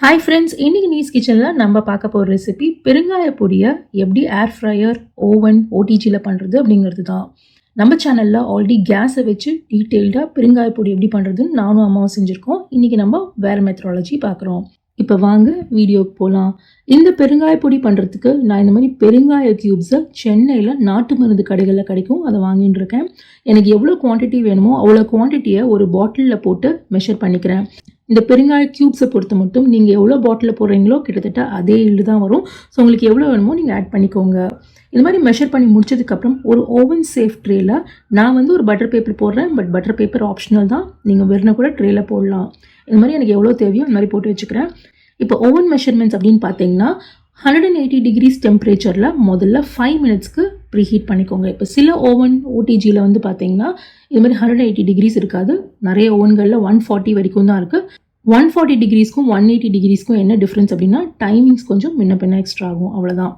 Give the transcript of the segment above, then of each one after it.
Hi friends இன்னைக்கு knees கிச்சனில் நம்ம பார்க்க போகிற ரெசிபி பெருங்காய பொடியை எப்படி ஏர் ஃப்ரையர் ஓவன் ஓடிஜியில் பண்ணுறது அப்படிங்கிறது தான். நம்ம சேனலில் ஆல்ரெடி கேஸை வச்சு டீட்டெயில்டாக பெருங்காய பொடி எப்படி பண்ணுறதுன்னு நானும் அம்மாவும் செஞ்சுருக்கோம். இன்றைக்கி நம்ம வேறு மெத்தடாலஜி பார்க்குறோம். இப்போ வாங்க வீடியோக்கு போகலாம் இந்த பெருங்காய பொடி பண்ணுறதுக்கு நான் இந்த மாதிரி பெருங்காய க்யூப்ஸை சென்னையில் நாட்டு மருந்து கடைகளில் கிடைக்கும். அதை வாங்கிட்டு இருக்கேன். எனக்கு எவ்வளோ குவான்டிட்டி வேணுமோ அவ்வளோ குவான்டிட்டியை ஒரு பாட்டிலில் போட்டு மெஷர் பண்ணிக்கிறேன். இந்த பெருங்காய க்யூப்ஸை பொறுத்த மட்டும் நீங்கள் எவ்வளோ பாட்டிலில் போடுறீங்களோ கிட்டத்தட்ட அதே ஈல்டு தான் வரும். ஸோ உங்களுக்கு எவ்வளோ வேணுமோ நீங்கள் ஆட் பண்ணிக்கோங்க. இந்த மாதிரி மெஷர் பண்ணி முடிச்சதுக்கப்புறம் ஒரு ஓவன் சேஃப் ட்ரேயில் நான் வந்து ஒரு பட்டர் பேப்பர் போடுறேன். பட் பட்டர் பேப்பர் ஆப்ஷனல் தான். நீங்கள் வெறுன கூட ட்ரேயில் போடலாம். இந்த மாதிரி எனக்கு எவ்வளோ தேவையோ இந்த மாதிரி போட்டு வச்சுக்கிறேன். இப்போ ஓவன் மெஷர்மெண்ட்ஸ் அப்படின்னு பார்த்தீங்கன்னா ஹண்ட்ரட் அண்ட் எயிட்டி டிகிரிஸ் டெம்பரேச்சரில் முதல்ல ஃபைவ் மினிட்ஸ்க்கு ப்ரீஹீட் பண்ணிக்கோங்க. இப்போ சில ஓவன் ஓடிஜியில் வந்து பார்த்தீங்கன்னா இது மாதிரி ஹண்ட்ரட் எயிட்டி டிகிரிஸ் இருக்காது. நிறைய ஓவன்களில் ஒன் ஃபார்ட்டி வரைக்கும் தான் இருக்குது ஒன் ஃபார்ட்டி டிகிரிஸ்க்கும் ஒன் எயிட்டி டிகிரிஸ்க்கும் என்ன டிஃப்ரென்ஸ் அப்படின்னா டைமிங்ஸ் கொஞ்சம் முன்ன பின்ன எக்ஸ்ட்ரா ஆகும். அவ்வளோதான்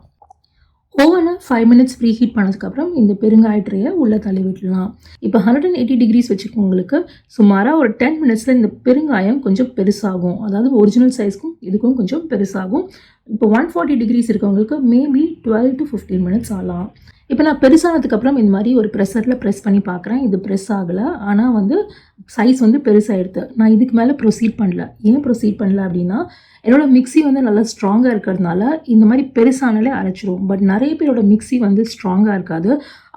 ஓவனை ஃபைவ் மினிட்ஸ் ப்ரீ ஹீட் பண்ணதுக்கப்புறம் இந்த பெருங்காய ட்ரையை உள்ளே தள்ளி விடலாம் இப்போ ஹண்ட்ரட் அண்ட் எயிட்டி டிகிரிஸ் வச்சுக்கவங்களுக்கு சுமாராக ஒரு டென் மினிட்ஸில் இந்த பெருங்காயம் கொஞ்சம் பெருசாகும். அதாவது ஒரிஜினல் சைஸ்க்கும் இதுக்கும் கொஞ்சம் பெருசாகும். இப்போ ஒன் ஃபார்ட்டி டிகிரிஸ் இருக்கவங்களுக்கு maybe twelve to fifteen minutes ஆகலாம். இப்போ நான் பெருசானதுக்கப்புறம் இந்த மாதிரி ஒரு ப்ரெஷரில் ப்ரெஸ் பண்ணி பார்க்குறேன். இது ப்ரெஸ் ஆகலை. ஆனால் வந்து சைஸ் வந்து பெருசாகிடுது நான் இதுக்கு மேலே ப்ரொசீட் பண்ணல. ஏன் ப்ரொசீட் பண்ணல அப்படின்னா என்னோடய மிக்ஸி வந்து நல்லா ஸ்ட்ராங்காக இருக்கிறதுனால இந்த மாதிரி பெருசானாலே அரைச்சிரும் பட் நிறைய பேரோட மிக்ஸி வந்து ஸ்ட்ராங்காக இருக்காது.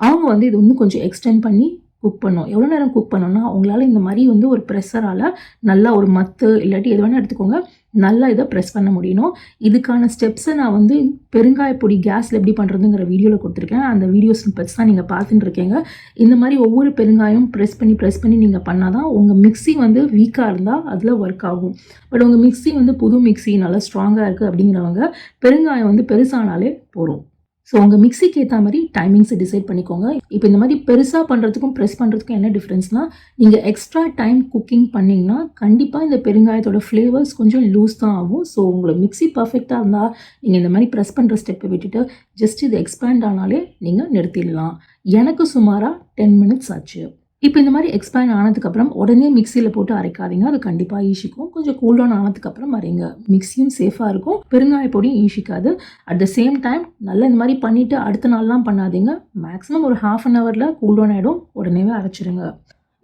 அவங்க வந்து இது இன்னும் கொஞ்சம் எக்ஸ்டெண்ட் பண்ணி குக் பண்ணும். எவ்வளோ நேரம் குக் பண்ணோன்னா அவங்களால இந்த மாதிரி வந்து ஒரு ப்ரெஷரால் நல்லா ஒரு மத்து இல்லாட்டி எது வேணால் எடுத்துக்கோங்க நல்லா இதை ப்ரெஸ் பண்ண முடியணும். இதுக்கான ஸ்டெப்ஸை நான் வந்து பெருங்காய பொடி கேஸில் எப்படி பண்ணுறதுங்கிற வீடியோவில் கொடுத்துருக்கேன். அந்த வீடியோஸ் ஸ்னிப்பட்ஸ் தான் நீங்கள் பார்த்துட்டு இருக்கீங்க. இந்த மாதிரி ஒவ்வொரு பெருங்காயம் ப்ரெஸ் பண்ணி ப்ரெஸ் பண்ணி நீங்கள் பண்ணால் தான் உங்கள் மிக்ஸி வந்து வீக்காக இருந்தால் அதில் ஒர்க் ஆகும். பட் உங்கள் மிக்ஸி வந்து புது மிக்ஸி நல்லா ஸ்ட்ராங்காக இருக்குது அப்படிங்கிறவங்க பெருங்காயம் வந்து பெருசானாலே போகிறோம் ஸோ உங்கள் மிக்ஸிக்கு ஏற்ற மாதிரி டைமிங்ஸை டிசைட் பண்ணிக்கோங்க. இப்போ இந்த மாதிரி பெருசாக பண்ணுறதுக்கும் ப்ரெஸ் பண்ணுறதுக்கும் என்ன டிஃப்ரென்ஸ்னால் நீங்கள் எக்ஸ்ட்ரா டைம் குக்கிங் பண்ணிங்கன்னா கண்டிப்பாக இந்த பெருங்காயத்தோட ஃப்ளேவர்ஸ் கொஞ்சம் லூஸ் தான் ஆகும். ஸோ உங்களை மிக்ஸி பர்ஃபெக்டாக இருந்தால் நீங்கள் இந்த மாதிரி ப்ரெஸ் பண்ணுற ஸ்டெப்பை விட்டுட்டு ஜஸ்ட் இது எக்ஸ்பேண்ட் ஆனாலே நீங்கள் நிறுத்திடலாம். எனக்கு சுமாராக டென் மினிட்ஸ் ஆச்சு. இப்போ இந்த மாதிரி எக்ஸ்பேண்ட் ஆனதுக்கப்புறம் உடனே மிக்சியில் போட்டு அரைக்காதீங்க. அது கண்டிப்பாக ஈஷிக்கும் கொஞ்சம் கூல்டவுன் ஆனதுக்கப்புறம் அரைங்க. மிக்சியும் சேஃபாக இருக்கும். பெருங்காய பொடியும் ஈஷிக்காது அட் த சேம் டைம் நல்லா இந்த மாதிரி பண்ணிவிட்டு அடுத்த நாள்லாம் பண்ணாதீங்க. மேக்ஸிமம் ஒரு ஹாஃப் அன் ஹவரில் கூல்டவுன் ஆகிடும் உடனே அரைச்சிருங்க.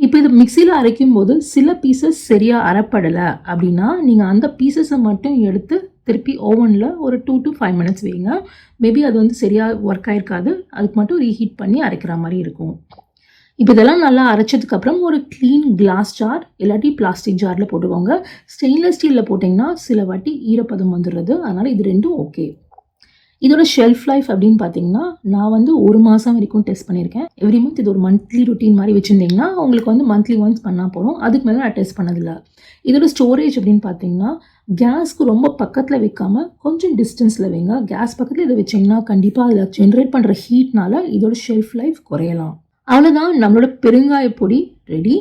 இப்போ இது மிக்சியில் அரைக்கும் போது சில பீசஸ் சரியாக அரைப்படலை அப்படின்னா நீங்கள் அந்த பீசஸை மட்டும் எடுத்து திருப்பி ஓவனில் ஒரு டூ டு ஃபைவ் மினிட்ஸ் வைங்க. மேபி அது வந்து சரியாக ஒர்க் ஆயிருக்காது. அதுக்கு மட்டும் ரீஹீட் பண்ணி அரைக்கிற மாதிரி இருக்கும். இப்போ இதெல்லாம் நல்லா அரைச்சதுக்கப்புறம் ஒரு க்ளீன் கிளாஸ் ஜார் இல்லாட்டி பிளாஸ்டிக் ஜாரில் போட்டுக்கோங்க. ஸ்டெயின்லெஸ் ஸ்டீலில் போட்டிங்கன்னா சில வாட்டி ஈரப்பதம் வந்துடுறது. அதனால் இது ரெண்டும் ஓகே இதோட ஷெல்ஃப் லைஃப் அப்படின்னு பார்த்தீங்கன்னா நான் வந்து ஒரு மாதம் வரைக்கும் டெஸ்ட் பண்ணியிருக்கேன். எவ்ரி மந்த் இது ஒரு மந்த்லி ருட்டீன் மாதிரி வச்சுருந்தீங்கன்னா உங்களுக்கு வந்து மந்த்லி ஒன்ஸ் பண்ணால் போகிறோம் அதுக்கு மேலே நான் டெஸ்ட் பண்ணதில்லை. இதோட ஸ்டோரேஜ் அப்படின்னு பார்த்தீங்கன்னா கேஸ்க்கு ரொம்ப பக்கத்தில் வைக்காம கொஞ்சம் டிஸ்டன்ஸில் வைங்க. கேஸ் பக்கத்தில் இதை வச்சிங்கன்னா கண்டிப்பாக அதில் ஜென்ரேட் பண்ணுற ஹீட்னால இதோட ஷெல்ஃப் லைஃப் குறையலாம். அவ்வளோதான் நம்மளோட பெருங்காய பொடி ரெடி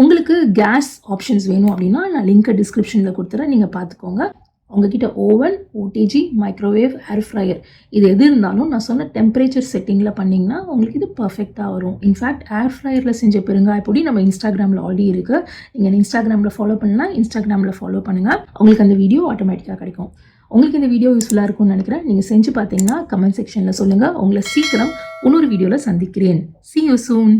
உங்களுக்கு கேஸ் ஆப்ஷன்ஸ் வேணும் அப்படின்னா நான் லிங்க்கை டிஸ்கிரிப்ஷனில் கொடுத்துறேன். நீங்கள் பார்த்துக்கோங்க. உங்ககிட்ட oven OTG microwave air fryer இது எது இருந்தாலும் நான் சொன்ன டெம்பரேச்சர் செட்டிங்கில் பண்ணிங்கன்னா உங்களுக்கு இது பர்ஃபெக்டாக வரும். இன்ஃபேக்ட் ஏர் ஃப்ரையரில் செஞ்ச பெருங்காய பொடி நம்ம இன்ஸ்டாகிராமில் ஆல்ரெடி இருக்குது நீங்கள் இன்ஸ்டாகிராமில் ஃபாலோ பண்ணலாம் இன்ஸ்டாகிராமில் ஃபாலோ பண்ணுங்கள் உங்களுக்கு அந்த வீடியோ ஆட்டோமேட்டிக்காக கிடைக்கும். உங்களுக்கு இந்த வீடியோ யூஸ்ஃபுல்லாக இருக்கும்னு நினைக்கிறேன். நீங்கள் செஞ்சு பார்த்தீங்கன்னா கமெண்ட் செக்ஷனில் சொல்லுங்கள் உங்களை சீக்கிரம் இன்னொரு வீடியோவில் சந்திக்கிறேன். C you soon